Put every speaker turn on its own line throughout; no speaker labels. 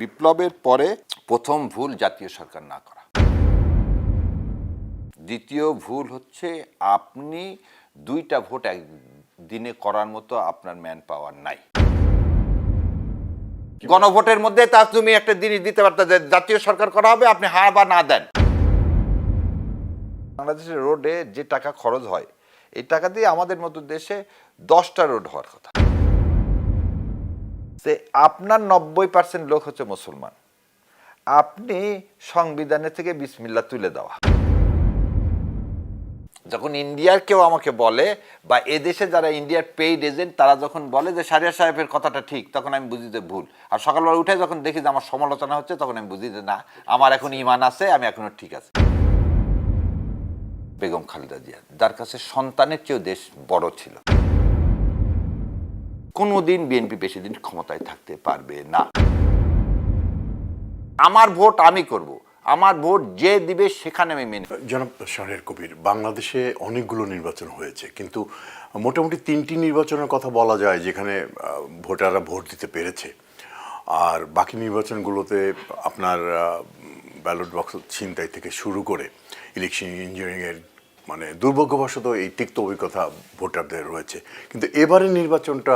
বিপ্লবের পরে প্রথম ভুল জাতীয় সরকার না করা। দ্বিতীয় ভুল হচ্ছে আপনি দুইটা ভোট এক দিনে করার মতো আপনার ম্যান পাওয়ার নাই। গণভোটের মধ্যে তা তুমি একটা জিনিস দিতে পারতে যে জাতীয় সরকার করা হবে, আপনি হ্যাঁ বা না দেন। বাংলাদেশের রোডে যে টাকা খরচ হয়, এই টাকা দিয়ে আমাদের মতো দেশে দশটা রোড হওয়ার কথা। যে আপনার নব্বই পার্সেন্ট লোক হচ্ছে মুসলমান। আপনি সংবিধানের থেকে বিসমিল্লা তুলে দেওয়া। যখন ইন্ডিয়ার কেউ আমাকে বলে বা এদেশে যারা ইন্ডিয়ার পেইড এজেন্ট তারা যখন বলে যে সারিয়া সাহেবের কথাটা ঠিক, তখন আমি বুঝি যে ভুল। আর সকালবেলা উঠে যখন দেখি যে আমার সমালোচনা হচ্ছে, তখন আমি বুঝি যে না, আমার এখন ইমান আছে, আমি এখনও ঠিক আছে। বেগম খালেদা জিয়া, যার কাছে সন্তানের চেয়েও দেশ বড় ছিল। কোনোদিন বিএনপি বেশি দিন ক্ষমতায় থাকতে পারবে না। আমার ভোট আমি করব। আমার ভোট যে দিবে সেখানে আমি মেনে
জনাব শাহরিয়ার কবির, বাংলাদেশে অনেকগুলো নির্বাচন হয়েছে, কিন্তু মোটামুটি তিনটি নির্বাচনের কথা বলা যায় যেখানে ভোটাররা ভোট দিতে পেরেছে। আর বাকি নির্বাচনগুলোতে আপনার ব্যালট বক্স ছিনতাই থেকে শুরু করে, ইলেকশন ইঞ্জিনিয়ারিংয়ের মানে দুর্ভাগ্যবশত এই তিক্ত অভিজ্ঞতা ভোটারদের রয়েছে। কিন্তু এবারের নির্বাচনটা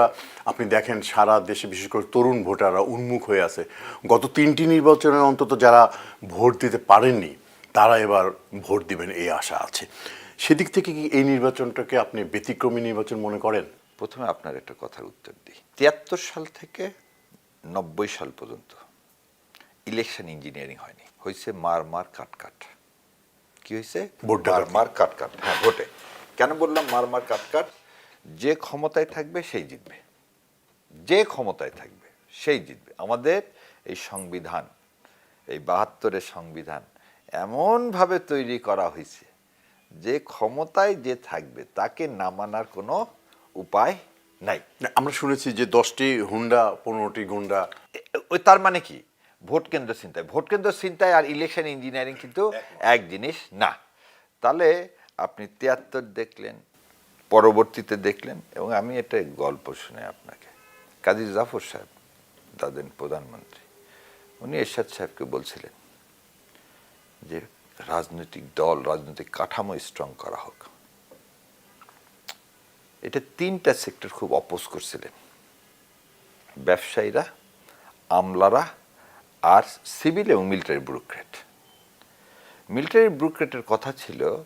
আপনি দেখেন, সারা দেশে বিশেষ করে তরুণ ভোটাররা উন্মুখ হয়ে আছে। গত তিনটি নির্বাচনে অন্তত যারা ভোট দিতে পারেননি, তারা এবার ভোট দিবেন এই আশা আছে। সেদিক থেকে কি এই নির্বাচনটাকে আপনি ব্যতিক্রমী নির্বাচন মনে করেন?
প্রথমে আপনার একটা কথার উত্তর দিই। তিয়াত্তর সাল থেকে নব্বই সাল পর্যন্ত ইলেকশন ইঞ্জিনিয়ারিং হয়নি। হয়েছে মার মার কাট কাট কি হয়েছে মার। কাট কাট। হ্যাঁ ভোটে। কেন বললাম মার মার কাট কাট? যে ক্ষমতায় থাকবে সেই জিতবে। যে ক্ষমতায় থাকবে সেই জিতবে। আমাদের এই সংবিধান এই বাহাত্তরের সংবিধান এমনভাবে তৈরি করা হয়েছে যে ক্ষমতায় যে থাকবে তাকে নামানোর কোনো উপায় নাই।
আমরা শুনেছি যে দশটি হুন্ডা পনেরোটি গুন্ডা।
ওই তার মানে কি? ভোট কেন্দ্র চিন্তায়। ভোট কেন্দ্র চিন্তায় আর ইলেকশন ইঞ্জিনিয়ারিং কিন্তু এক জিনিস না। তাহলে আপনি তিয়াত্তর দেখলেন পরবর্তীতে দেখলেন এবং আমি একটা গল্প শুনে আপনাকে। কাজী জাফর সাহেব দাদেন প্রধানমন্ত্রী উনি এরশাদ সাহেবকে বলছিলেন যে রাজনৈতিক দল রাজনৈতিক কাঠামো স্ট্রং করা হোক। এটা তিনটা সেক্টর খুব অপোজ করছিলেন। ব্যবসায়ীরা আমলারা আর সিভিল এবং মিলিটারি ব্যুরোক্রেট মিলিটারি ব্যুরোক্রেটের কথা ছিল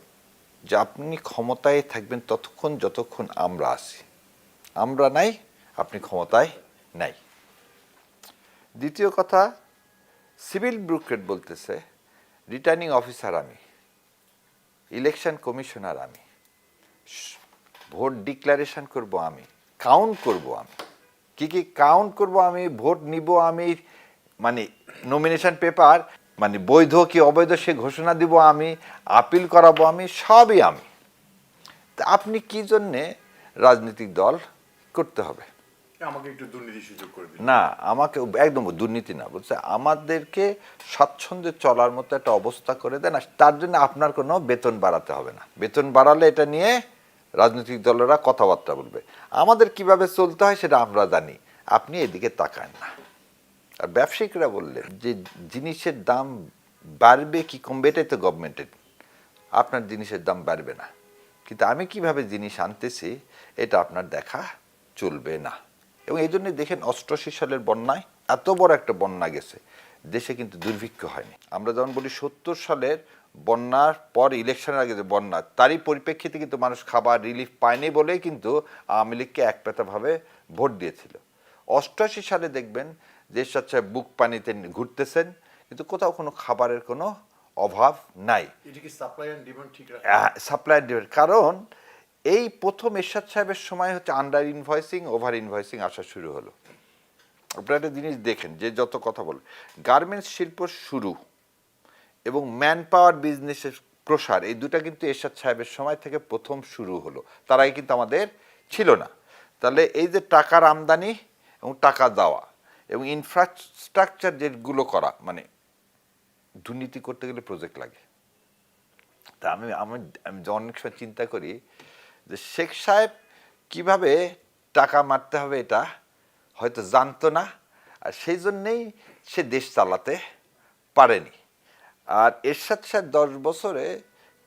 যে আপনি ক্ষমতায় থাকবেন ততক্ষণ যতক্ষণ আমরা আছি। আমরা নাই, আপনি ক্ষমতায় নাই। দ্বিতীয় কথা, সিভিল ব্যুরোক্রেট বলতেছে, রিটার্নিং অফিসার আমি, ইলেকশন কমিশনার আমি, ভোট ডিক্লারেশন করব আমি, কাউন্ট করব আমি। কি কি কাউন্ট করব আমি, ভোট নিব আমি মানে নমিনেশন পেপার মানে বৈধ কি অবৈধ সে ঘোষণা দিব আমি আপিল করাবো আমি সবই আমি। তা আপনি কি জন্যে রাজনৈতিক দল করতে হবে?
আমাকে একটু দুর্নীতি সুযোগ করে দিন।
না আমাকে একদম দুর্নীতি না বলছে আমাদেরকে স্বাচ্ছন্দ্যে চলার মতো একটা অবস্থা করে দেন আর তার জন্য আপনার কোনো বেতন বাড়াতে হবে না। বেতন বাড়ালে এটা নিয়ে রাজনৈতিক দলেরা কথাবার্তা বলবে। আমাদের কীভাবে চলতে হয় সেটা আমরা জানি। আপনি এদিকে তাকান না। আর ব্যবসায়িকরা বললেন যে জিনিসের দাম বাড়বে কি কমবে, এটাই তো গভর্নমেন্টের আপনার জিনিসের দাম বাড়বে না। কিন্তু আমি কীভাবে জিনিস আনতেছি, এটা আপনার দেখা চলবে না। এবং এই জন্য দেখেন অষ্টআশি সালের বন্যায় এত বড় একটা বন্যা গেছে, দেশে কিন্তু দুর্ভিক্ষ হয়নি। আমরা যেমন বলি সত্তর সালের বন্যার পর ইলেকশনের আগে যে বন্যা, তারই পরিপ্রেক্ষিতে কিন্তু মানুষ খাবার রিলিফ পায়নি বলেই কিন্তু আওয়ামী লীগকে একপাতাভাবে ভোট দিয়েছিল। অষ্টআশি সালে দেখবেন যে সাথে বুক পানিতে ঘুরতেছেন কিন্তু কোথাও কোনো খাবারের কোনো অভাব নাই।
সাপ্লাই অ্যান্ড ডিমান্ড ঠিক
সাপ্লাই ডিমান্ড কারণ এই প্রথম এরশাদ সাহেবের সময় হচ্ছে আন্ডার ইনভয়েসিং ওভার ইনভয়েসিং আসা শুরু হলো। আপনারা একটা জিনিস দেখেন যে যত কথা বলে গার্মেন্টস শিল্প শুরু এবং ম্যান পাওয়ার বিজনেসের প্রসার এই দুটা কিন্তু এরশাদ সাহেবের সময় থেকে প্রথম শুরু হলো। তার আগে কিন্তু আমাদের ছিল না। তাহলে এই যে টাকার আমদানি এবং টাকা দেওয়া এবং ইনফ্রাস্ট্রাকচার যেগুলো করা মানে দুর্নীতি করতে গেলে প্রজেক্ট লাগে। তা আমি আমি আমি অনেক সময় চিন্তা করি যে শেখ সাহেব কীভাবে টাকা মারতে হবে এটা হয়তো জানতো না, আর সেই জন্যেই সে দেশ চালাতে পারেনি। আর এর সাথে সাথে দশ বছরে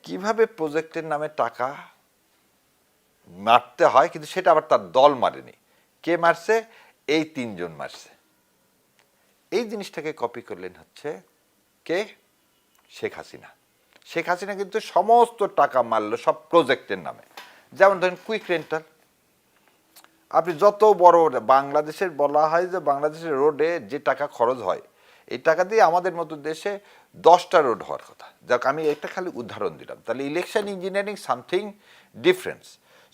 কীভাবে প্রজেক্টের নামে টাকা মারতে হয়, কিন্তু সেটা আবার তার দল মারেনি। কে মারছে? এই তিনজন মারছে। এই জিনিসটাকে কপি করলেন হচ্ছে কে? শেখ হাসিনা। শেখ হাসিনা কিন্তু সমস্ত টাকা মারলো সব প্রজেক্টের নামে। যেমন ধরেন কুইক রেন্টাল আপনি যত বড় বাংলাদেশের বলা হয় যে বাংলাদেশের রোডে যে টাকা খরচ হয়, এই টাকা দিয়ে আমাদের মতো দেশে দশটা রোড হওয়ার কথা। যাক, আমি একটা খালি উদাহরণ দিলাম। তাহলে election engineering something difference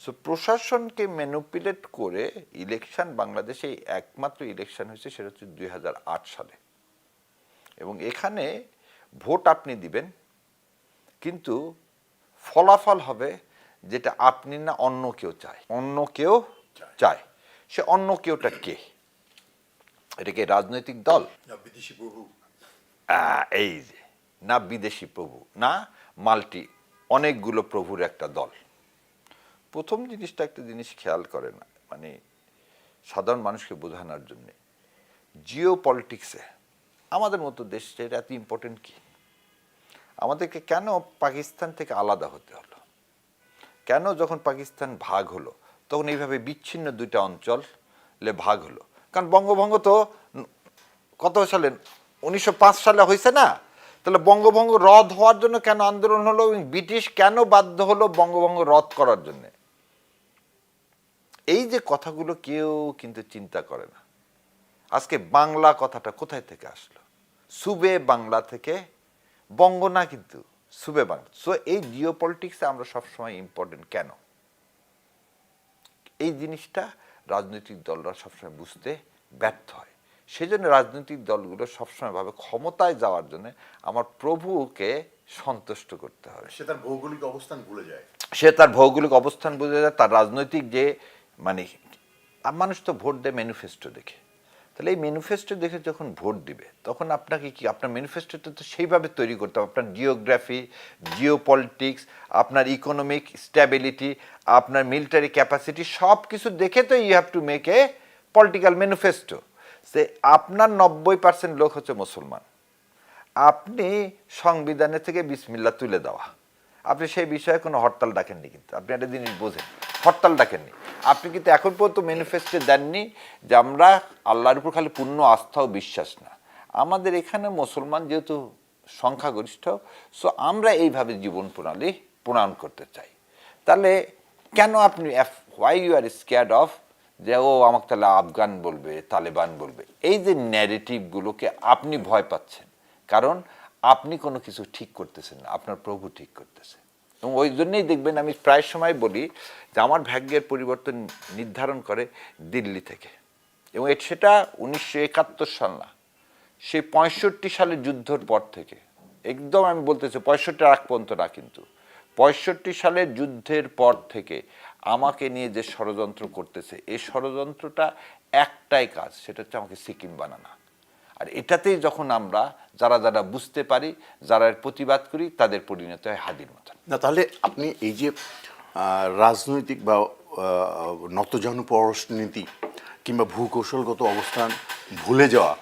so প্রশাসনকে ম্যানুপুলেট করে ইলেকশন বাংলাদেশে একমাত্র ইলেকশন হয়েছে সেটা হচ্ছে দুই হাজার আট সালে। এবং এখানে ভোট আপনি দিবেন কিন্তু ফলাফল হবে যেটা আপনি না অন্য কেউ চায়। অন্য কেউ চায়। সে অন্য কেউটা কে? এটা কি রাজনৈতিক দল?
বিদেশি প্রভু।
এই যে না বিদেশি প্রভু না মাল্টি অনেকগুলো প্রভুর একটা দল। প্রথম জিনিসটা একটা জিনিস খেয়াল করে না মানে সাধারণ মানুষকে বোঝানোর জন্যে জিও পলিটিক্সে আমাদের মতো দেশ এটা এত ইম্পর্টেন্ট কি? আমাদেরকে কেন পাকিস্তান থেকে আলাদা হতে হলো? কেন যখন পাকিস্তান ভাগ হলো, তখন এইভাবে বিচ্ছিন্ন দুইটা অঞ্চল লে ভাগ হলো? কারণ বঙ্গভঙ্গ তো কত সালে, উনিশশো পাঁচ সালে হয়েছে না? তাহলে বঙ্গভঙ্গ রদ হওয়ার জন্য কেন আন্দোলন হলো এবং ব্রিটিশ কেন বাধ্য হলো বঙ্গভঙ্গ রদ করার জন্য? এই যে কথাগুলো কেউ কিন্তু চিন্তা করে না। আজকে বাংলা কথাটা কোথায় থেকে আসলো? সুবে বাংলা থেকে বঙ্গ না কিন্তু সুবে বাংলা। সো এই জিও পলিটিক্সে আমরা সবসময় ইম্পর্টেন্ট কেন? এই জিনিসটা রাজনৈতিক দলরা সবসময় বুঝতে ব্যর্থ হয়। সেই জন্য রাজনৈতিক দলগুলো সবসময় ভাবে ক্ষমতায় যাওয়ার জন্য আমার প্রভুকে সন্তুষ্ট করতে হবে।
সে তার ভৌগোলিক অবস্থান ভুলে যায়।
সে তার ভৌগোলিক অবস্থান বুঝে যায় তার রাজনৈতিক যে মানে মানুষ তো ভোট দেয় ম্যানিফেস্টো দেখে। তাহলে এই ম্যানিফেস্টো দেখে যখন ভোট দিবে, তখন আপনাকে কি, আপনার ম্যানিফেস্টোটা তো সেইভাবে তৈরি করতে হবে। আপনার জিওগ্রাফি জিও পলিটিক্স আপনার ইকোনমিক স্ট্যাবিলিটি আপনার মিলিটারি ক্যাপাসিটি সব কিছু দেখে তো you have to make a political manifesto সে আপনার নব্বই পার্সেন্ট লোক হচ্ছে মুসলমান। আপনি সংবিধানের থেকে বিসমিল্লা তুলে দেওয়া। আপনি সেই বিষয়ে কোনো হরতাল ডাকেননি কিন্তু। আপনি একটা জিনিস বোঝেন। হরতাল ডাকেননি। আপনি কিন্তু এখন পর্যন্ত ম্যানিফেস্টো দেননি যে আমরা আল্লাহর উপর খালি পূর্ণ আস্থা ও বিশ্বাস না। আমাদের এখানে মুসলমান যেহেতু সংখ্যাগরিষ্ঠ সো আমরা এইভাবে জীবন প্রণালী প্রণয়ন করতে চাই। তাহলে কেন আপনি why you are scared of যে, ও, আমাকে তাহলে আফগান বলবে, তালেবান বলবে? এই যে ন্যারেটিভগুলোকে আপনি ভয় পাচ্ছেন। কারণ আপনি কোনো কিছু ঠিক করতেছেন না, আপনার প্রভু ঠিক করতেছে। এবং ওই জন্যই দেখবেন আমি প্রায় সময় বলি যে আমার ভাগ্যের পরিবর্তন নির্ধারণ করে দিল্লি থেকে। এবং সেটা উনিশশো একাত্তর সাল না, সেই পঁয়ষট্টি সালের যুদ্ধর পর থেকে। একদম আমি বলতেছি পঁয়ষট্টি আগ পর্যন্ত না কিন্তু। পঁয়ষট্টি সালের যুদ্ধের পর থেকে আমাকে নিয়ে যে ষড়যন্ত্র করতেছে, এই ষড়যন্ত্রটা একটাই কাজ, সেটা হচ্ছে আমাকে সিকিম বানানো। আর এটাতেই যখন আমরা যারা যারা বুঝতে পারি যারা এর প্রতিবাদ করি তাদের পরিণত হয় হাদির মতন।
না তাহলে আপনি এই যে রাজনৈতিক বা নতজানু পররাষ্ট্রনীতি কিংবা ভূকৌশলগত অবস্থান ভুলে যাওয়া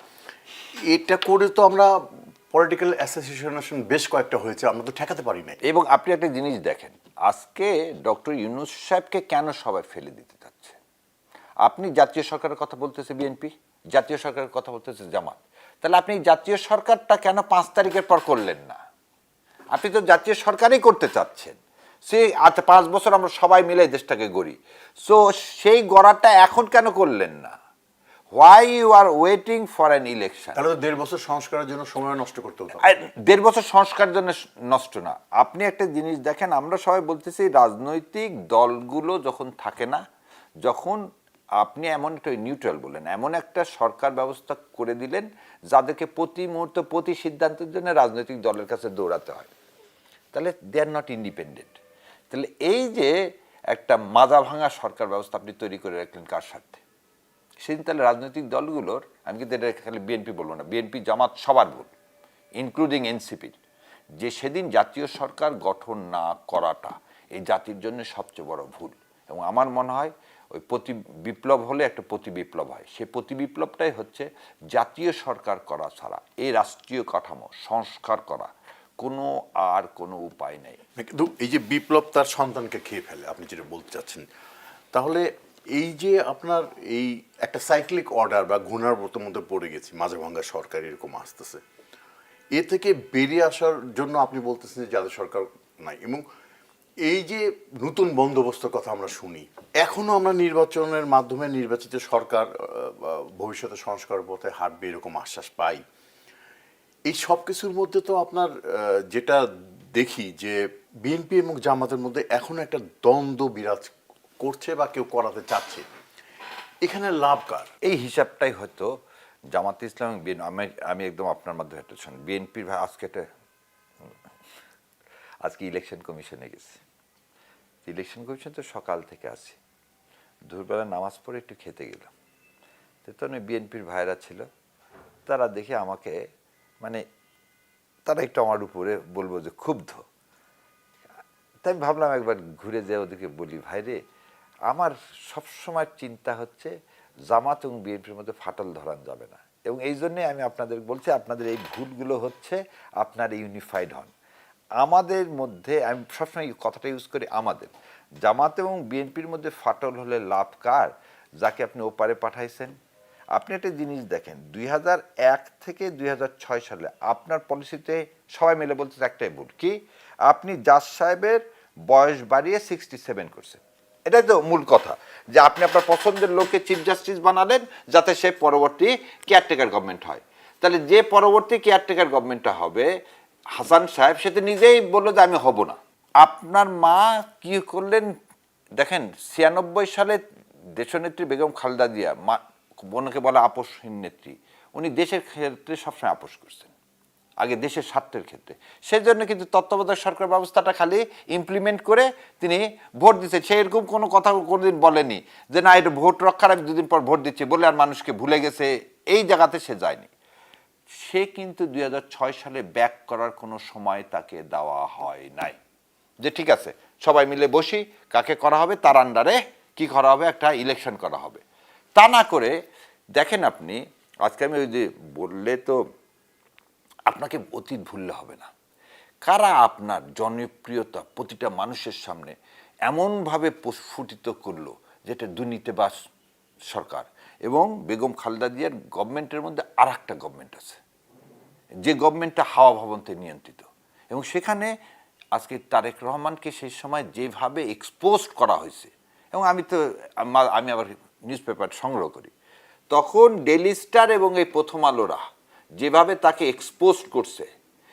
এটা করে তো আমরা পলিটিক্যাল অ্যাসোসিয়েশন বেশ কয়েকটা হয়েছে আমরা তো ঠেকাতে পারি না
এবং আপনি একটা জিনিস দেখেন আজকে ডক্টর ইউনুস সাহেবকে কেন সবাই ফেলে দিতে চাচ্ছে? আপনি জাতীয় সরকারের কথা বলতেছে বিএনপি জাতীয় সরকারের কথা বলতেছে জামাত। তাহলে আপনি জাতীয় সরকারটা কেন পাঁচ তারিখের পর করলেন না? আপনি তো জাতীয় সরকারই করতে চাচ্ছেন। সে আজ পাঁচ বছর আমরা সবাই মিলে দেশটাকে গড়ি। সো সেই গড়াটা এখন কেন করলেন না? Why you are waiting for an election
তাহলে দেড় বছর সংস্কারের জন্য সময় নষ্ট করতে হতো।
আর দেড় বছর সংস্কার জন্য নষ্ট না। আপনি একটা জিনিস দেখেন আমরা সবাই বলতেছি রাজনৈতিক দলগুলো যখন থাকে না যখন আপনি এমন একটা নিউট্রাল বলেন এমন একটা সরকার ব্যবস্থা করে দিলেন যাদেরকে প্রতি মুহূর্তে, প্রতি সিদ্ধান্তের জন্য রাজনৈতিক দলের কাছে দৌড়াতে হয়। তাহলে দে আর নট ইন্ডিপেন্ডেন্ট তাহলে এই যে একটা মাজা ভাঙা সরকার ব্যবস্থা আপনি তৈরি করে রাখলেন কার স্বার্থে? সেদিন তাহলে রাজনৈতিক দলগুলোর, আমি কিন্তু এটা খালি বিএনপি বলব না বিএনপি জামাত সবার ভুল ইনক্লুডিং এনসিপির যে সেদিন জাতীয় সরকার গঠন না করাটা এই জাতির জন্য সবচেয়ে বড় ভুল। এবং আমার মনে হয় ওই প্রতি বিপ্লব হলে একটা প্রতি বিপ্লব হয়। সেই প্রতি বিপ্লবটাই হচ্ছে জাতীয় সরকার করা ছাড়া, এই রাষ্ট্রীয় কাঠামো, সংস্কার করা। কোনো আর কোনো উপায় নেই।
কিন্তু এই যে বিপ্লব তার সন্তানকে খেয়ে ফেলে, আপনি যেটা বলতে চাচ্ছেন, তাহলে এই যে আপনার এই একটা সাইক্লিক অর্ডার বা ঘূর্ণার মধ্যে পড়ে গেছি, মাঝে ভাঙ্গা সরকার এরকম আসতেছে, এ থেকে বেরিয়ে আসার জন্য আপনি বলতেছেন যে যাদের সরকার নাই এবং এই যে নতুন বন্দোবস্তের কথা আমরা শুনি, এখনও আমরা নির্বাচনের মাধ্যমে নির্বাচিত সরকার ভবিষ্যতে সংস্কার পথে হাঁটবে এরকম আশ্বাস পাই। এই সব কিছুর মধ্যে তো আপনার যেটা দেখি যে বিএনপি এবং জামাতের মধ্যে এখনও একটা দ্বন্দ্ব বিরাজ করছে বা কেউ করাতে চাচ্ছে, এখানে লাভ কার?
এই হিসাবটাই হয়তো জামাত ইসলাম আমি আমি একদম আপনার মাধ্যমে শুনি, বিএনপির আজকে একটা আজকে ইলেকশন কমিশনে গেছি। ইলেকশন কমিশন তো সকাল থেকে আছি। দুপুরবেলা নামাজ পড়ে একটু খেতে গেলাম। তো তখন বিএনপির ভাইরা ছিল, তারা দেখে আমাকে মানে তারা একটু আমার উপরে বলব যে ক্ষুব্ধ। তাই আমি ভাবলাম একবার ঘুরে যেয়ে ওদেরকে বলি ভাইরে আমার সবসময় চিন্তা হচ্ছে জামাত এবং বিএনপির মধ্যে ফাটল ধরান যাবে না। এবং এই জন্যে আমি আপনাদের বলছি, আপনাদের এই ভুলগুলো হচ্ছে, আপনার ইউনিফাইড হন। আমাদের মধ্যে, আমি সবসময় কথাটা ইউজ করি আমাদের। জামাত এবং বিএনপির মধ্যে ফাটল হলে লাভ কার? যাকে আপনি ওপারে পাঠাইছেন। আপনি একটা জিনিস দেখেন, দুই এক থেকে দুই হাজার ছয় সালে আপনার পলিসিতে সবাই মিলে বলতে একটাই ভুল। কি? আপনি জাজ সাহেবের বয়স বাড়িয়ে সিক্সটি সেভেন করছেন। এটাই তো মূল কথা, যে আপনি আপনার পছন্দের লোককে চিফ জাস্টিস বানালেন যাতে সে পরবর্তী কেয়ারটেকার গভর্নমেন্ট হয়। তাহলে যে পরবর্তী কেয়ারটেকার গভর্নমেন্টটা হবে হাসান সাহেব সে নিজেই বলল যে আমি হব না। আপনার মা কি করলেন? দেখেন, ছিয়ানব্বই সালে দেশনেত্রী বেগম খালেদা জিয়া, মা বোনকে বলা আপোষহীন নেত্রী। উনি দেশের ক্ষেত্রে সবসময় আপোষ করছেন। আগে দেশের স্বার্থের ক্ষেত্রে। সেজন্য কিন্তু তত্ত্বাবধায়ক সরকার ব্যবস্থাটা খালি ইমপ্লিমেন্ট করে তিনি ভোট দিচ্ছে। সে এরকম কোনো কথা কোনোদিন বলেনি যে, না, এটা ভোট রক্ষার, আমি দুদিন পর ভোট দিচ্ছি বলে আর মানুষকে ভুলে গেছে। এই জায়গাতে সে যায়নি। সে কিন্তু দু হাজার ছয় সালে ব্যাক করার কোনো সময় তাকে দেওয়া হয় নাই। যে ঠিক আছে, সবাই মিলে বসি, কাকে করা হবে, তার আন্ডারে কি করা হবে, একটা ইলেকশন করা হবে। তা না করে দেখেন আপনি, আজকে আমি ওই যে বললে তো আপনাকে অতীত ভুললে হবে না। কারা আপনার জনপ্রিয়তা প্রতিটা মানুষের সামনে এমনভাবে প্রস্ফুটিত করল যেটা দুর্নীতিবাস সরকার এবং বেগম খালেদা জিয়ার গভর্নমেন্টের মধ্যে আর একটা গভর্নমেন্ট আছে? যে গভর্নমেন্টটা হাওয়া ভবনতে নিয়ন্ত্রিত। এবং সেখানে আজকে তারেক রহমানকে সেই সময় যেভাবে এক্সপোজ করা হয়েছে, এবং আমি তো, আমা- আবার নিউজ পেপার সংগ্রহ করি, তখন ডেলি স্টার এবং এই প্রথম আলোরা যেভাবে তাকে এক্সপোজ করছে,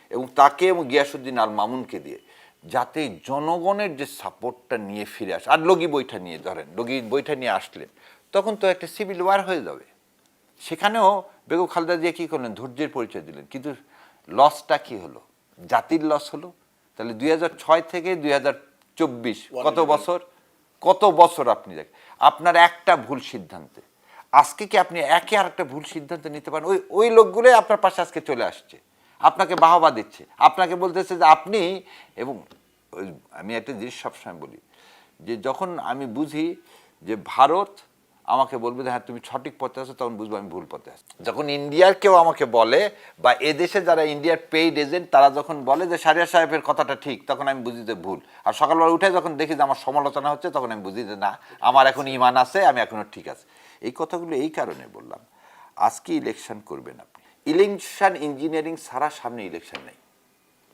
এবং তাকে এবং গিয়াসুদ্দিন আল মামুনকে দিয়ে, যাতে জনগণের যে সাপোর্টটা নিয়ে ফিরে আসে, আর লগি বইটা নিয়ে ধরেন, লগি বইটা নিয়ে আসলেন, তখন তো একটা সিভিল ওয়ার হয়ে যাবে। সেখানেও বেগম খালেদা জিয়া কী করলেন? ধৈর্যের পরিচয় দিলেন। কিন্তু লসটা কি হলো? জাতির লস হলো? তাহলে দুই ছয় থেকে দুই হাজার চব্বিশ কত বছর? কত বছর আপনি দেখেন? আপনার একটা ভুল সিদ্ধান্তে। আজকে কি আপনি একে আর একটা ভুল সিদ্ধান্ত নিতে পারেন? ওই ওই লোকগুলোই আপনার পাশে আজকে চলে আসছে। আপনাকে বাহবা দিচ্ছে। আপনাকে বলতেছে যে আপনি এবং ওই আমি একটা জিনিস সবসময় বলি যে যখন আমি বুঝি যে ভারত আমাকে বলবে যে হ্যাঁ তুমি সঠিক পথে আছো, তখন বুঝব আমি ভুল পথে আছি। যখন ইন্ডিয়ার কেউ আমাকে বলে, বা এদেশে যারা ইন্ডিয়ার পেইড এজেন্ট তারা যখন বলে যে, সারিয়া সাহেবের কথাটা ঠিক, তখন আমি বুঝি যে, ভুল। আর সকালবেলা উঠে যখন দেখি যে, আমার সমালোচনা হচ্ছে, তখন আমি বুঝি যে, না, আমার এখন ইমান আছে, আমি এখনও ঠিক আছে। এই কথাগুলো এই কারণে বললাম। আজকে ইলেকশন করবেন আপনি। ইলেকশন ইঞ্জিনিয়ারিং ছাড়া সামনে ইলেকশন নেই।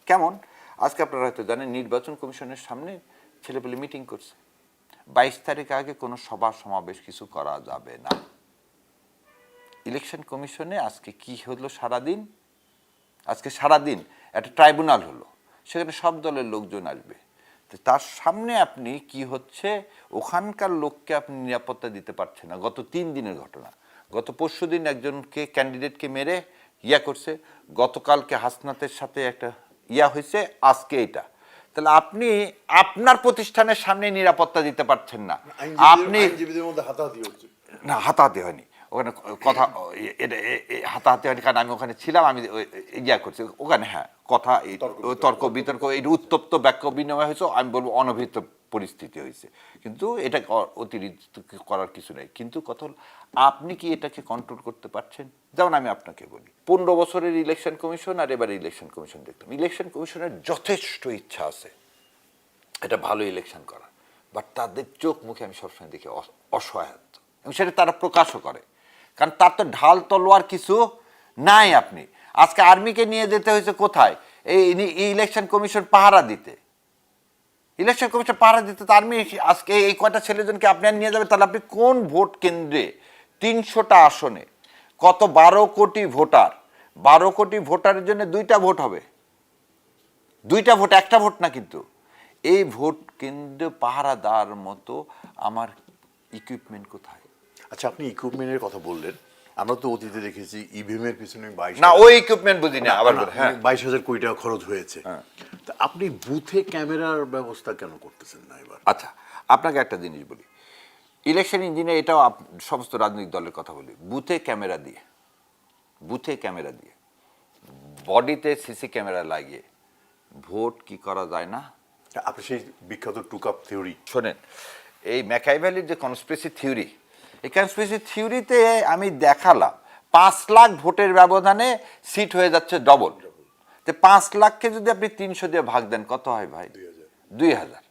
কেমন? আজকে আপনারা হয়তো জানেন, নির্বাচন কমিশনের সামনে ছেলেপেলে মিটিং করছে। বাইশ তারিখ আগে কোনো সভা সমাবেশ কিছু করা যাবে না। ইলেকশন কমিশনে আজকে কি হলো সারাদিন? আজকে সারাদিন একটা ট্রাইব্যুনাল হলো, সেখানে সব দলের লোকজন আসবে। তো তার সামনে আপনি কি হচ্ছে? ওখানকার লোককে আপনি নিরাপত্তা দিতে পারছেন না। গত তিন দিনের ঘটনা। গত পরশু দিন একজনকে, ক্যান্ডিডেটকে মেরে ইয়া করছে। গতকালকে হাসনাতের সাথে একটা ইয়া হয়েছে, আজকে এটা। তাহলে আপনি আপনার প্রতিষ্ঠানের সামনে নিরাপত্তা দিতে পারছেন না। আপনি না হাতাহাতি হয়নি। ওখানে কথা এটা হাতাহাতি হয়নি কারণ আমি ওখানে ছিলাম আমি ইয়া করছি। ওখানে হ্যাঁ কথা
তর্ক
তর্ক বিতর্ক এই উত্তপ্ত বাক্য বিনিময় হয়েছে আমি বলব অনভিত পরিস্থিতি হয়েছে। কিন্তু এটা অতিরিক্ত করার কিছু নেই। কিন্তু কথা হলো, আপনি কি এটাকে কন্ট্রোল করতে পারছেন? যেমন আমি আপনাকে বলি, পনেরো বছরের ইলেকশন কমিশন আর এবার ইলেকশন কমিশন দেখলাম। ইলেকশন কমিশনের যথেষ্ট ইচ্ছা আছে এটা ভালো ইলেকশন করা বাট তাদের চোখ মুখে আমি সবসময় দেখি অস- অসহায়ত্ব। এবং সেটা তারা প্রকাশও করে। কারণ তার তো ঢাল তলোয়ার কিছু নাই আপনি। আজকে আর্মিকে নিয়ে যেতে হয়েছে কোথায়? এই ইলেকশন কমিশন পাহারা দিতে। ইলেকশন কমিশন পাহারা দিতে তো আর্মি আজকে এই কয়টা ছেলেজনকে আপনি নিয়ে যাবেন? তাহলে আপনি কোন ভোট কেন্দ্রে? তিনশোটা আসনে। কত? বারো কোটি ভোটার। বারো কোটি ভোটারের জন্য দুইটা ভোট হবে। দুইটা ভোট, একটা ভোট না কিন্তু। এই ভোট কেন্দ্র পাহারা দেওয়ার মতো আমার ইকুইপমেন্ট কোথায়?
আচ্ছা আপনি ইকুইপমেন্টের কথা বললেন। আমরা তো অতীতে দেখেছি ইভিএম এর পিছনে বাইশ
না ওই ইকুইপমেন্ট বুঝি না আবার হ্যাঁ।
বাইশ হাজার কোটি টাকা খরচ হয়েছে। তা আপনি বুথে ক্যামেরার ব্যবস্থা কেন করতেছেন না এবার?
আচ্ছা আপনাকে একটা জিনিস বলি। ইলেকশন ইঞ্জিনে এটাও সমস্ত রাজনৈতিক দলের কথা বলি। বুথে ক্যামেরা দিয়ে বুথে ক্যামেরা দিয়ে বডিতে সিসি ক্যামেরা লাগিয়ে ভোট কি করা যায় না?
আপনি সেই বিখ্যাত টু কাপ থিওরি।
শোনেন এই ম্যাকাইভ্যালির যে কনস্পিরেসি থিওরি এই কনস্পিরেসি থিওরিতে আমি দেখালাম। পাঁচ লাখ ভোটের ব্যবধানে সিট হয়ে যাচ্ছে ডবল তো পাঁচ লাখকে যদি আপনি তিনশো দিয়ে ভাগ দেন কত হয় ভাই? দুই হাজার।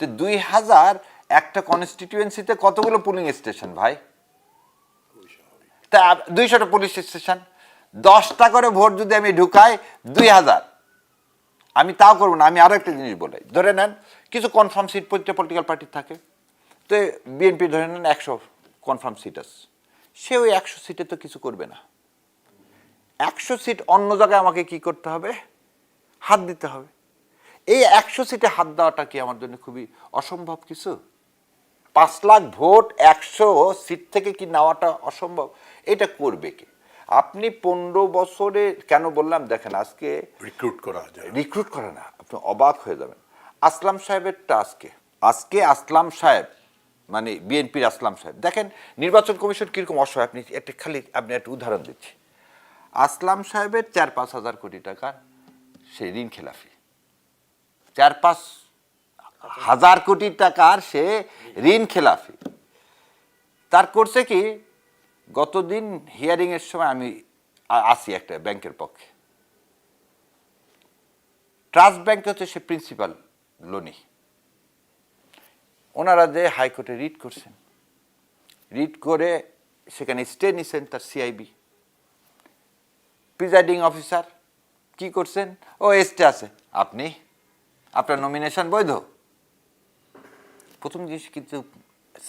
তো দুই হাজার একটা কনস্টিটিউয়েন্সিতে কতগুলো পুলিং স্টেশন ভাই? তা দুইশোটা পুলিশ স্টেশন দশটা করে ভোট যদি আমি ঢুকাই দুই হাজার। আমি তাও করব না আমি আরও একটা জিনিস বলে ধরে নেন কিছু কনফার্ম সিট প্রত্যেক পলিটিক্যাল পার্টির থাকে। তো বিএনপি ধরে নেন একশো কনফার্ম সিট আছে। সে ওই একশো সিটে তো কিছু করবে না। একশো সিট অন্য জায়গায় আমাকে কি করতে হবে? হাত দিতে হবে। এই একশো সিটে হাত দেওয়াটা কি আমার জন্য খুবই অসম্ভব কিছু? পাঁচ লাখ ভোট একশো সিট থেকে কি নেওয়াটা অসম্ভব? এটা করবে কে? আপনি পনেরো বছরে কেন বললাম দেখেন আজকে
রিক্রুট করা যায়
রিক্রুট করে না আপনি অবাক হয়ে যাবেন। আসলাম সাহেবেরটা আজকে। আজকে আসলাম সাহেব মানে বিএনপির আসলাম সাহেব। দেখেন, নির্বাচন কমিশন কীরকম অসহায়, আপনি একটা খালি আপনি একটা উদাহরণ দিচ্ছি। আসলাম সাহেবের চার পাঁচ হাজার কোটি টাকার সে ঋণ খেলাফি। চার পাঁচ হাজার কোটি টাকার সে ঋণ খেলাফি। তার করছে কি, গতদিন হিয়ারিং এর সময় আমি আসি একটা ব্যাংকের পক্ষে। ট্রাস্ট ব্যাংকে হচ্ছে সে প্রিন্সিপাল লোনি ওনারা যে হাইকোর্টে রিট করছেন। রিট করে সেখানে স্টে নিছেন তার সিআইবি প্রিজাইডিং অফিসার কি করছেন? ও স্টে আছে। আপনি? আপনার নমিনেশন বৈধ? প্রথম জিনিস কিন্তু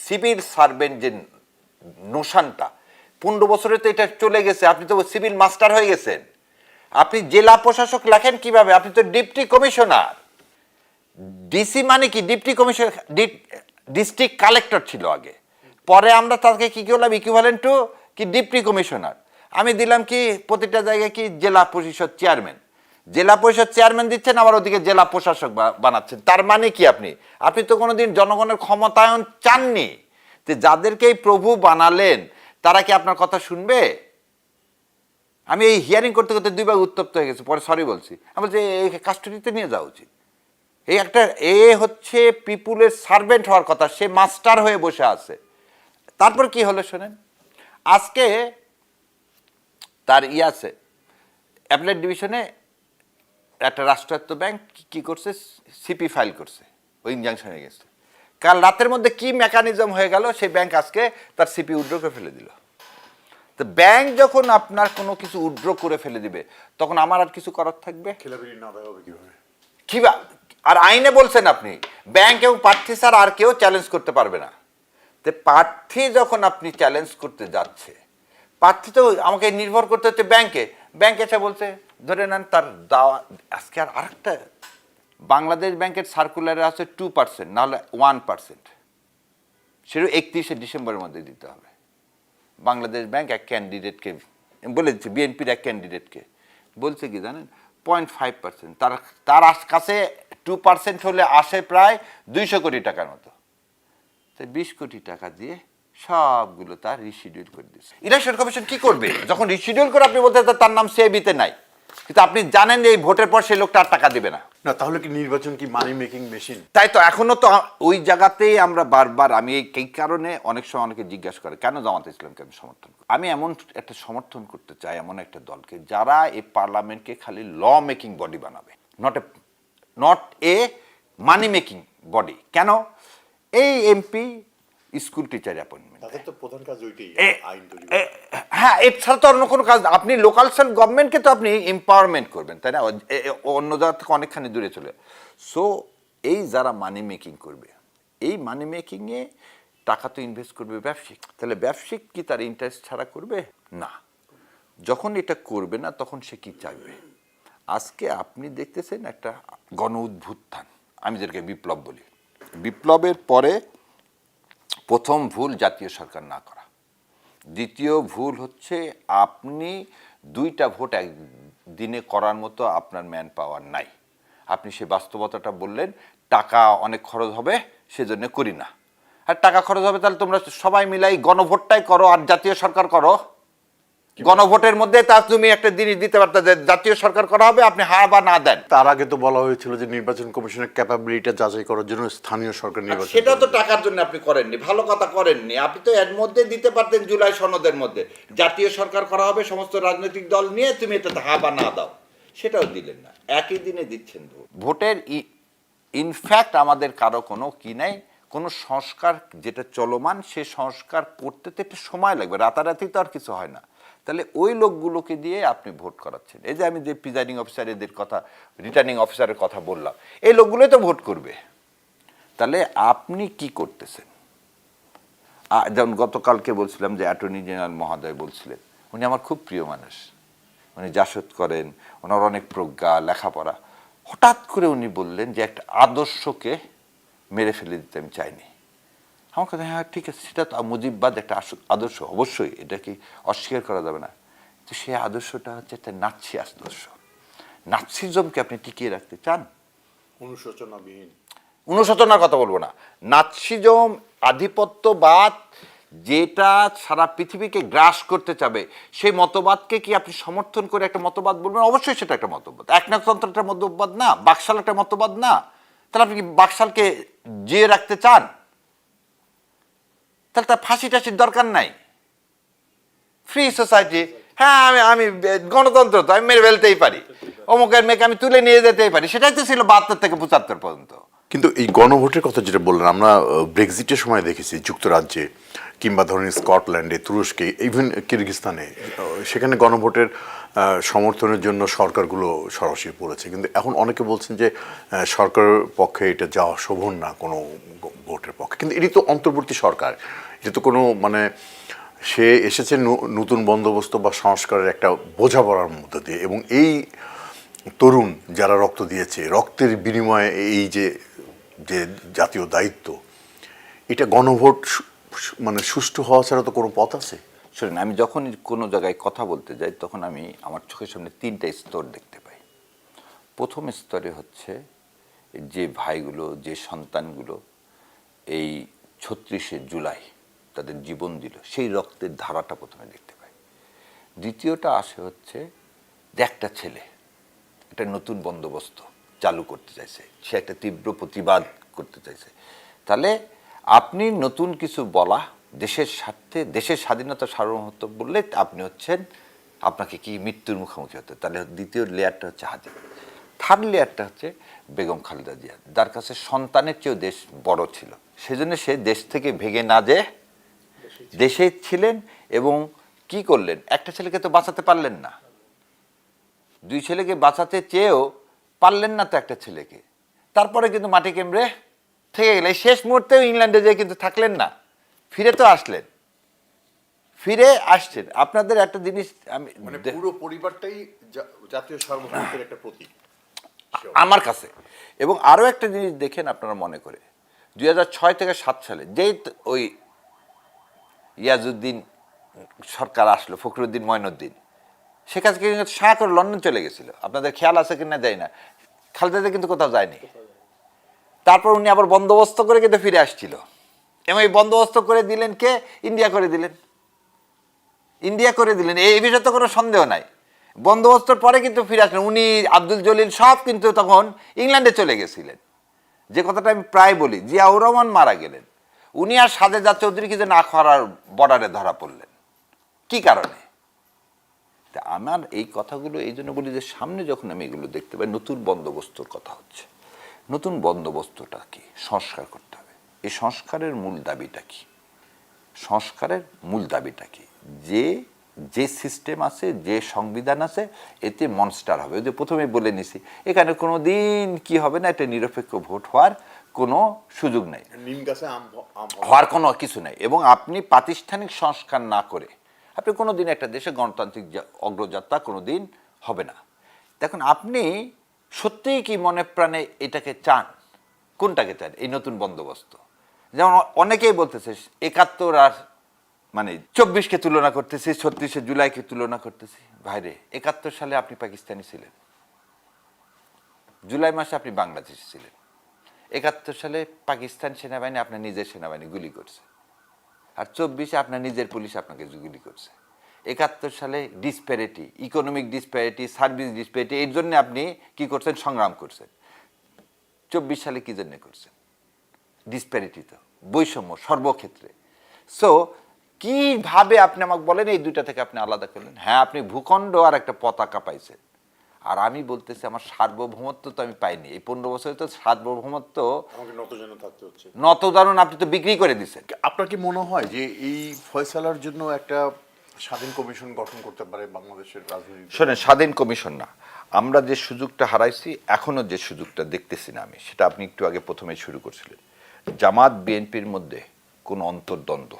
সিভিল সার্ভেন্ট যে নোশানটা পনেরো বছরে তো এটা চলে গেছে। আপনি তো সিভিল মাস্টার হয়ে গেছেন। আপনি জেলা প্রশাসক লেখেন কীভাবে? আপনি তো ডিপটি কমিশনার ডিসি মানে কি? ডিপটি কমিশন ডিস্ট্রিক্ট কালেক্টর ছিল আগে। পরে আমরা তাকে কি করলাম? ইকুইভ্যালেন্ট টু কি? ডিপটি কমিশনার আমি দিলাম কি? প্রতিটা জায়গায় কি? জেলা পরিষদ চেয়ারম্যান জেলা পরিষদ চেয়ারম্যান দিচ্ছেন, আবার ওদিকে জেলা প্রশাসক বানাচ্ছেন। তার মানে কি আপনি? আপনি তো কোনোদিন জনগণের ক্ষমতায়ন চাননি। যে যাদেরকে এই প্রভু বানালেন, তারা কি আপনার কথা শুনবে? আমি এই হিয়ারিং করতে করতে দুইবার উত্তপ্ত হয়ে গেছি, পরে সরি বলছি। আমি বলছি কাস্টডিতে নিয়ে যাওয়া উচিত। এই একটা এ হচ্ছে পিপুলের সার্ভেন্ট হওয়ার কথা, সে মাস্টার হয়ে বসে আছে। তারপর কি হলো শোনেন? আজকে তার ই আছে, অ্যাপ্লাইড ডিভিশনে একটা রাষ্ট্রায়ত্ত ব্যাংক কি করছে? সিপি ফাইল করছে, ওই ইনজাংশনে গেছে কাল রাতের মধ্যে কি মেকানিজম হয়ে গেল, সেই ব্যাংক আজকে তার সিপি উইড্রো করে ফেলে দিল। তো ব্যাংক যখন আপনার কোনো কিছু উইড্রো করে ফেলে দিবে, তখন আমার আর কিছু করার থাকবে?
খেলাপিটি না হবে
কি আর আইনে বলছেন আপনি ব্যাংক এবং প্রার্থী স্যার আর কেউ চ্যালেঞ্জ করতে পারবে না। তো প্রার্থী যখন আপনি চ্যালেঞ্জ করতে যাচ্ছে, প্রার্থী তো আমাকে নির্ভর করতে হচ্ছে ব্যাংকে ব্যাংক এসে বলছে, ধরে নেন তার দাওয়া আজকে আর আরেকটা, বাংলাদেশ ব্যাংকের সার্কুলারে আছে টু পার্সেন্ট নাহলে ওয়ান পার্সেন্ট সেটা একত্রিশে ডিসেম্বরের মধ্যে দিতে হবে। বাংলাদেশ ব্যাংক এক ক্যান্ডিডেটকে বলে দিচ্ছে বিএনপির এক ক্যান্ডিডেটকে বলছে কি জানেন? Point five percent. তার তার কাছে টু পার্সেন্ট হলে আসে প্রায় দুইশো কোটি টাকার মতো। তো বিশ কোটি টাকা দিয়ে সবগুলো তার রিশিডিউল করে দিচ্ছে ইলেকশন কমিশন কি করবে? যখন রিশিডিউল করে আপনি বলতে তার নাম সেবিতে নাই। কিন্তু আপনি জানেন যে এই ভোটের পর সেই লোকটা আর টাকা দিবে না।
না তাহলে কি নির্বাচন কি মানি মেকিং মেশিন
তাই তো এখনও তো ওই জায়গাতেই আমরা বারবার আমি এই কারণে অনেক সময় অনেকে জিজ্ঞাসা করে কেন জামাত ইসলামকে আমি সমর্থন আমি এমন একটা সমর্থন করতে চাই এমন একটা দলকে যারা এই পার্লামেন্টকে খালি ল মেকিং বডি বানাবে not a not a money making body কেন? এই এমপি স্কুল টিচার অ্যাপয়েন্টমেন্ট
তাদের তো প্রধান কাজ ওইটাই
এ- এ- হ্যাঁ এছাড়া তো অন্য কোনো কাজ আপনি লোকাল সেলফ গভর্নমেন্টকে তো আপনি এম্পাওয়ারমেন্ট করবেন তাই না? অন্য জায়গা থেকে অনেকখানি দূরে চলে। সো এই যারা মানি মেকিং করবে এই মানি মেকিংয়ে টাকা তো ইনভেস্ট করবে ব্যবসায়িক। তাহলে ব্যবসায়িক কি তার ইন্টারেস্ট ছাড়া করবে? না। যখন এটা করবে না তখন সে কি চাইবে? আজকে আপনি দেখতেছেন একটা গণ উদ্ভুত্থান আমি যেটাকে বিপ্লব বলি। বিপ্লবের পরে প্রথম ভুল জাতীয় সরকার না করা। দ্বিতীয় ভুল হচ্ছে আপনি দুইটা ভোট এক দিনে করার মতো আপনার ম্যান পাওয়ার নাই। আপনি সে বাস্তবতাটা বললেন, টাকা অনেক খরচ হবে, সেজন্য করি না। আর টাকা খরচ হবে তাহলে তোমরা সবাই মিলাই গণভোটটাই করো আর জাতীয় সরকার করো। গণভোটের মধ্যে তা তুমি একটা জিনিস দিতে পারতে যে জাতীয় সরকার করা হবে আপনি হা বা না দেন।
তার আগে তো বলা হয়েছিল যে নির্বাচন কমিশনের ক্যাপাবিলিটিটা যাচাই করার জন্য স্থানীয় সরকার নির্বাচন
সেটা তো টাকার জন্য আপনি করেননি ভালো কথা করেননি। আপনি তো এর মধ্যে দিতে পারতেন জুলাই সনদের মধ্যে। জাতীয় সরকার করা হবে সমস্ত রাজনৈতিক দল নিয়ে তুমি এটা হা বা না দাও। সেটাও দিলেন না। একই দিনে দিচ্ছেন ভোট। ভোটের ইনফ্যাক্ট আমাদের কারও কোনো কি নাই কোনো সংস্কার যেটা চলমান সে সংস্কার করতে তো একটু সময় লাগবে। রাতারাতি তো আর কিছু হয় না। তাহলে ওই লোকগুলোকে দিয়ে আপনি ভোট করাচ্ছেন। এই যে আমি যে প্রিজাইডিং অফিসার এদের কথা, রিটার্নিং অফিসারের কথা বললাম, এই লোকগুলোই তো ভোট করবে। তাহলে আপনি কি করতেছেন? যেমন গতকালকে বলছিলাম যে অ্যাটর্নি জেনারেল মহোদয় বলছিলেন, উনি আমার খুব প্রিয় মানুষ। উনি জাসদ করেন, ওনার অনেক প্রজ্ঞা, লেখাপড়া। হঠাৎ করে উনি বললেন যে একটা আদর্শকে মেরে ফেলে দিতে আমি চাইনি। আমার কথা হ্যাঁ ঠিক আছে সেটা তো মুজিববাদ একটা আদর্শ অবশ্যই এটা কি অস্বীকার করা যাবে না। তো সেই আদর্শটা হচ্ছে একটা নাৎসি আদর্শ। নাৎসিজমকে আপনি টিকিয়ে রাখতে চান?
অনুশোচনাবিহীন।
অনুশোচনার কথা বলব না। নাৎসিজম আধিপত্যবাদ যেটা সারা পৃথিবীকে গ্রাস করতে চাবে সেই মতবাদকে কি আপনি সমর্থন করে একটা মতবাদ বলবেন? অবশ্যই সেটা একটা মতবাদ। একনাথতন্ত্র একটা মতবাদ না বাকশাল একটা মতবাদ না। তাহলে আপনি কি বাকশালকে জিয়ে রাখতে চান? তাহলে তার ফাঁসি টাসির দরকার নাই। ফ্রি সোসাইটি হ্যাঁ আমি আমি, গণতন্ত্র তো, আমি মেরে ফেলতেই পারি। অমুকের মেয়েকে আমি তুলে নিয়ে যেতেই পারি। সেটাই তো ছিল বাহাত্তর থেকে পঁচাত্তর পর্যন্ত।
কিন্তু এই গণভোটের কথা যেটা বললেন, আমরা ব্রেক্সিটের সময় দেখেছি, যুক্তরাজ্যে, কিংবা ধরেন স্কটল্যান্ডে, তুরস্কে ইভেন কিরগিস্তানে সেখানে গণভোটের সমর্থনের জন্য সরকারগুলো সরাসরি পড়েছে কিন্তু এখন অনেকে বলছেন যে সরকারের পক্ষে এটা যাওয়া শোভন না কোনো ভোটের পক্ষে। কিন্তু এটি তো অন্তর্বর্তী সরকার। এটা তো কোনো মানে সে এসেছে নতুন বন্দোবস্ত বা সংস্কারের একটা বোঝাপড়ার মধ্যে দিয়ে। এবং এই তরুণ যারা রক্ত দিয়েছে, রক্তের বিনিময়ে এই যে যে জাতীয় দায়িত্ব, এটা গণভোট মানে সুষ্ঠু হওয়া ছাড়া তো কোনো পথ আছে?
শোনেন, আমি যখন কোনো জায়গায় কথা বলতে যাই, তখন আমি আমার চোখের সামনে তিনটা স্তর দেখতে পাই। প্রথম স্তরে হচ্ছে যে ভাইগুলো, যে সন্তানগুলো এই ছত্রিশে জুলাই তাদের জীবন দিল, সেই রক্তের ধারাটা প্রথমে দেখতে পাই। দ্বিতীয়টা আসে হচ্ছে যে একটা ছেলে, একটা নতুন বন্দোবস্ত চালু করতে চাইছে, সে একটা তীব্র প্রতিবাদ করতে চাইছে। তাহলে আপনি নতুন কিছু বলা দেশের স্বার্থে দেশের স্বাধীনতা সার্বভৌমত্ব বললে আপনি হচ্ছেন, আপনাকে কি মৃত্যুর মুখোমুখি হতে তাহলে দ্বিতীয় লেয়ারটা হচ্ছে হাজির। থার্ড লেয়ারটা হচ্ছে বেগম খালেদা জিয়া। যার কাছে সন্তানের চেয়েও দেশ বড় ছিল। সেজন্য সে দেশ থেকে ভেগে না যে দেশে ছিলেন এবং কি করলেন? একটা ছেলেকে তো বাঁচাতে পারলেন না। দুই ছেলেকে বাঁচাতে চেয়েও পারলেন না তো একটা ছেলেকে। তারপরে কিন্তু মাটি কেমড়ে থেকে গেলে শেষ মুহূর্তেও ইংল্যান্ডে যেয়ে কিন্তু থাকলেন না। ফিরে তো আসলেন। ফিরে আসছেন। আপনাদের একটা জিনিস আমি
মানে পুরো পরিবারটাই জাতীয় সার্বভৌমত্বের একটা প্রতীক।
আমার কাছে। এবং আরও একটা জিনিস দেখেন আপনারা মনে করে। দুই ছয় থেকে সাত সালে যেই ওই ইয়াজউদ্দিন সরকার আসলো ফখরুদ্দিন ময়নুদ্দিন শেখ হাসিনা কিন্তু সাঁ করে লন্ডন চলে গেছিল। আপনাদের খেয়াল আছে কিনা যায় না। খালেদা কিন্তু কোথাও যায়নি। তারপর উনি আবার বন্দোবস্ত করে কিন্তু ফিরে আসছিল। এবং বন্দোবস্ত করে দিলেন কে? ইন্ডিয়া করে দিলেন। ইন্ডিয়া করে দিলেন। এই বিষয়ে তো কোনো সন্দেহ নাই। বন্দোবস্তর পরে কিন্তু ফিরে আসলেন। উনি আব্দুল জলিল সব কিন্তু তখন ইংল্যান্ডে চলে গেছিলেন। যে কথাটা আমি প্রায় বলি, জিয়াউর রহমান মারা গেলেন। উনি আর সাজেদা চৌধুরী কিন্তু না খরার বর্ডারে ধরা পড়লেন। কি কারণে? তা আমার এই কথাগুলো এই জন্য বলি যে সামনে যখন আমি এগুলো দেখতে পাই, নতুন বন্দোবস্তর কথা হচ্ছে। নতুন বন্দোবস্তটা কি? সংস্কার করতে এই সংস্কারের মূল দাবিটা কি? সংস্কারের মূল দাবিটা কি? যে যে সিস্টেম আছে যে সংবিধান আছে এতে মনস্টার হবে। যে প্রথমে বলে নিছি এখানে কোনো দিন কি হবে না এটা নিরপেক্ষ ভোট হওয়ার কোনো সুযোগ নেই। হওয়ার কোনো কিছু নেই। এবং আপনি প্রাতিষ্ঠানিক সংস্কার না করে আপনি কোনো দিন একটা দেশে গণতান্ত্রিক অগ্রযাত্রা কোনো দিন হবে না। দেখুন আপনি সত্যিই কি মনে প্রাণে এটাকে চান? কোনটাকে চান? এই নতুন বন্দোবস্ত। যেমন অনেকেই বলতেছে, একাত্তর আর মানে চব্বিশকে তুলনা করতেছি, ছত্রিশে জুলাইকে তুলনা করতেছি। ভাইরে, একাত্তর সালে আপনি পাকিস্তানি ছিলেন। জুলাই মাসে আপনি বাংলাদেশে ছিলেন। একাত্তর সালে পাকিস্তান সেনাবাহিনী আপনার নিজের সেনাবাহিনী গুলি করছে। আর চব্বিশে আপনার নিজের পুলিশ আপনাকে গুলি করছে। একাত্তর সালে disparity economic disparity service disparity এর জন্য আপনি কি করছেন? সংগ্রাম করছেন। চব্বিশ সালে কি জন্য করছেন? ডিসপ্যারিটি তো বৈষম্য সর্বক্ষেত্রে। সো কীভাবে আপনি আমাকে বলেন এই দুইটা থেকে আপনি আলাদা করলেন? হ্যাঁ আপনি ভূখণ্ড আর একটা পতাকা পাইছেন। আর আমি বলতেছি আমার সার্বভৌমত্ব তো আমি পাইনি। এই পনেরো বছরে তো সার্বভৌমত্ব
আমাকে নতজন থাকতে
আপনি তো বিক্রি করে দিচ্ছেন
আপনার কি মনে হয় যে এই ফয়সালার জন্য একটা স্বাধীন কমিশন গঠন করতে পারে বাংলাদেশের রাজনীতি
শোনেন স্বাধীন কমিশন না। আমরা যে সুযোগটা হারাইছি এখনও যে সুযোগটা দেখতেছি না আমি সেটা আপনি একটু আগে প্রথমে শুরু করছিলেন। জামাত, বিএনপির মধ্যে কোনো অন্তর্দ্বন্দ্ব।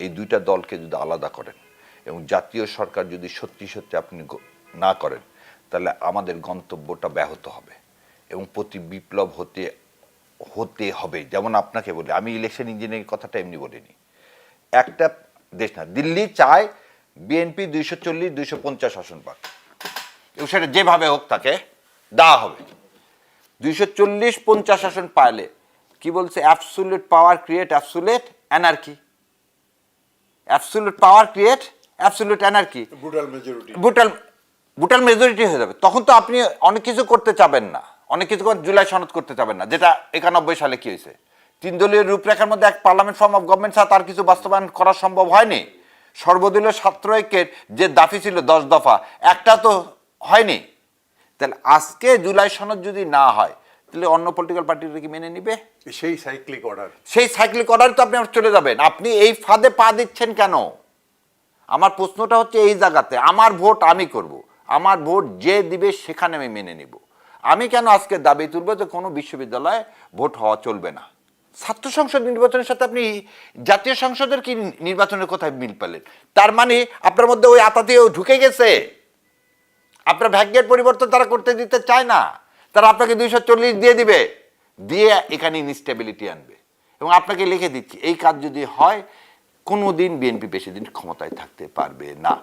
এই দুইটা দলকে যদি আলাদা করেন এবং জাতীয় সরকার যদি সত্যি সত্যি আপনি না করেন, তাহলে আমাদের গন্তব্যটা ব্যাহত হবে এবং প্রতি বিপ্লব হতে হতে হবে। যেমন আপনাকে বলি, আমি ইলেকশন ইঞ্জিনিয়ারিং কথাটা এমনি বলিনি। একটা দেশ না, দিল্লি চায় বিএনপি দুইশো চল্লিশ, দুইশো পঞ্চাশ আসন পাক। এবং সেটা যেভাবে হোক তাকে দেওয়া হবে। দুইশো চল্লিশ, পঞ্চাশ আসন পাইলে কি বলছে? Absolute power create absolute anarchy absolute power create absolute anarchy
brutal majority
brutal brutal majority হয়ে যাবে। তখন তো আপনি অনেক কিছু করতে চাবেন না। অনেক কিছু করে জুলাই সনদ করতে চাবেন না যেটা একানব্বই সালে কি হয়েছে? তিন দলীয় রূপরেখার মধ্যে এক পার্লামেন্ট ফর্ম অফ গভর্নমেন্ট ছাড়া তার কিছু বাস্তবায়ন করা সম্ভব হয়নি। সর্বদলীয় ছাত্র ঐক্যের যে দাফি ছিল দশ দফা একটা তো হয়নি। তাহলে আজকে জুলাই সনদ যদি না হয় তাহলে অন্য পলিটিক্যাল পার্টিরা কি মেনে নিবে?
সেই সাইক্লিক অর্ডার
সেই সাইক্লিক অর্ডার তো আপনি চলে যাবেন। আপনি এই ফাঁদে পা দিচ্ছেন কেন? আমার প্রশ্নটা হচ্ছে এই জায়গাতে আমার ভোট আমি করব। আমার ভোট যে দিবে সেখানে আমি মেনে নিব। আমি কেন আজকে দাবি তুলব যে কোনো বিশ্ববিদ্যালয়ে ভোট হওয়া চলবে না? ছাত্র সংসদ নির্বাচনের সাথে আপনি জাতীয় সংসদের কি নির্বাচনের কোথায় মিল পেলেন? তার মানে আপনার মধ্যে ওই আতাতেও ঢুকে গেছে। আপনার ভাগ্যের পরিবর্তন তারা করতে দিতে চায় না। তারা আপনাকে দুইশো চল্লিশ দিয়ে দিবে। দিয়ে এখানে ইনস্টেবিলিটি আনবে। এবং আপনাকে লিখে দিচ্ছি, এই কাজ যদি হয় কোনো দিন বিএনপি বেশি দিন ক্ষমতায় থাকতে পারবে না।